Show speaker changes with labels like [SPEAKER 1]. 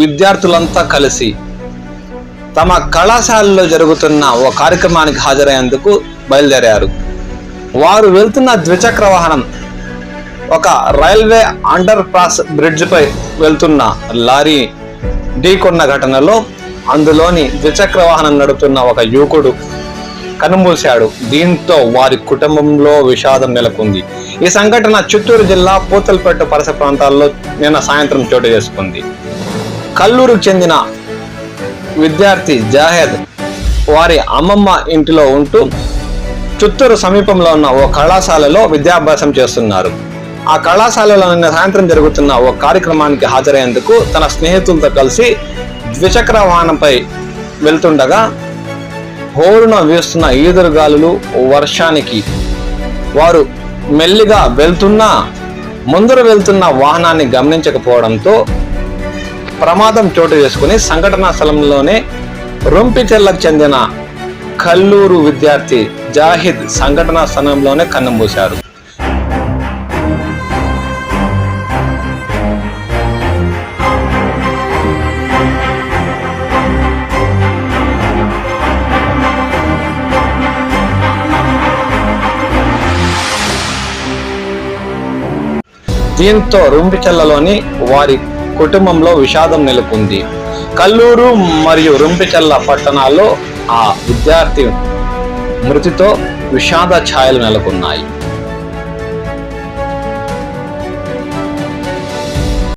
[SPEAKER 1] విద్యార్థులంతా కలిసి తమ కళాశాలలో జరుగుతున్న ఓ కార్యక్రమానికి హాజరయ్యేందుకు బయలుదేరారు. వారు వెళ్తున్న ద్విచక్ర వాహనం ఒక రైల్వే అండర్ పాస్ బ్రిడ్జ్పై వెళ్తున్న లారీ ఢీకొన్న ఘటనలో అందులోని ద్విచక్ర వాహనం నడుపుతున్న ఒక యువకుడు కనుమూశాడు. దీంతో వారి కుటుంబంలో విషాదం నెలకొంది. ఈ సంఘటన చిత్తూరు జిల్లా పూతలపేట పరిసర ప్రాంతాల్లో నిన్న సాయంత్రం చోటు చేసుకుంది. కల్లూరుకు చెందిన విద్యార్థి జాహెద్ వారి అమ్మమ్మ ఇంటిలో ఉంటూ చిత్తూరు సమీపంలో ఉన్న ఓ కళాశాలలో విద్యాభ్యాసం చేస్తున్నారు. ఆ కళాశాలలో నిన్న సాయంత్రం జరుగుతున్న ఓ కార్యక్రమానికి హాజరయ్యేందుకు తన స్నేహితులతో కలిసి ద్విచక్ర వాహనంపై వెళ్తుండగా హోరున వీస్తున్న ఈదురుగాలులు వర్షానికి వారు మెల్లిగా వెళ్తున్నా ముందర వెళ్తున్న వాహనాన్ని గమనించకపోవడంతో ప్రమాదం చోటు చేసుకుని సంఘటనా స్థలంలోనే రొంపిచెల్లకు చెందిన కల్లూరు విద్యార్థి జాహిద్ సంఘటనా స్థలంలోనే కన్నుమూశారు. దీంతో రుంపిచెల్లలోని వారి కుటుంబంలో విషాదం నెలకొంది. కల్లూరు మరియు రుంపిచెల్ల పట్టణాల్లో ఆ విద్యార్థి మృతితో విషాద ఛాయలు నెలకొన్నాయి.